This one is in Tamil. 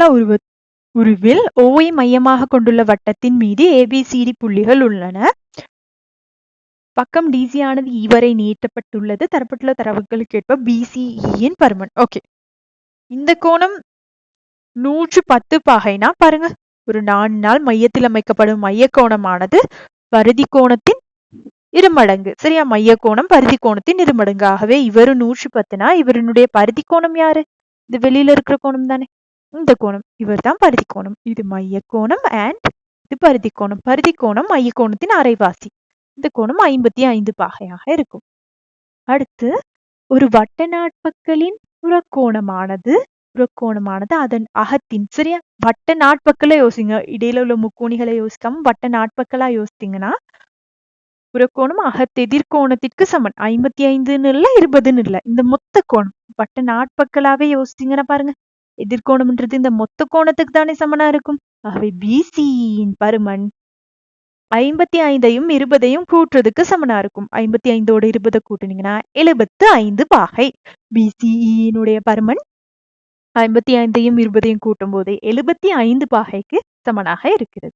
சமதள உருவ உருவில் ஓவை மையமாக கொண்டுள்ள வட்டத்தின் மீது ஏபிசிடி புள்ளிகள் உள்ளன. பக்கம் டிசி ஆனது இ வரை நீட்டப்பட்டுள்ளது தரப்பட்டுள்ள தரவுகளுக்கு ஏற்ப பிசிஇயின் e பருமன். ஓகே இந்த கோணம் நூற்று பத்து பாகைனா பாருங்க. ஒரு நான்கினால் மையத்தில் அமைக்கப்படும் மைய கோணமானது பருதி கோணத்தின் இருமடங்கு. சரியா? மைய கோணம் பருதி கோணத்தின் இருமடங்கு ஆகவே இவரு நூற்று பத்துனா இவருடைய பருதி கோணம் யாரு? இது வெளியில இருக்கிற கோணம் தானே. இந்த கோணம் இவர் தான் பருதி கோணம். இது மைய கோணம் அண்ட் இது பருதி கோணம். பருதி கோணம் மைய கோணத்தின் அரைவாசி. இந்த கோணம் ஐம்பத்தி ஐந்து பாகையாக இருக்கும். அடுத்து ஒரு வட்ட நாட்பக்களின் புறக்கோணமானது புறக்கோணமானது அதன் அகத்தின் சரியா? வட்ட நாட்பக்களை யோசிங்க. இடையில உள்ள முக்கோணிகளை யோசிக்காம வட்ட நாட்பக்கலா யோசித்தீங்கன்னா புறக்கோணம் அகத்தெதிர்கோணத்திற்கு சமன். ஐம்பத்தி ஐந்துன்னு இல்ல இருபதுன்னு இல்ல. இந்த மொத்த கோணம். வட்ட நாட்பக்கலாவே யோசித்தீங்கன்னா பாருங்க. எதிர்கோணம்ன்றது இந்த மொத்த கோணத்துக்கு தானே சமனா இருக்கும்? ஆகவே பிசியின் பருமன் ஐம்பத்தி ஐந்தையும் இருபதையும் கூட்டுறதுக்கு சமனா இருக்கும். ஐம்பத்தி ஐந்தோட இருபதை கூட்டுனீங்கன்னா எழுபத்து ஐந்து பாகை. பிசிஇனுடைய பருமன் ஐம்பத்தி ஐந்தையும் இருபதையும் கூட்டும் போது எழுபத்தி ஐந்து பாகைக்கு சமனாக இருக்கிறது.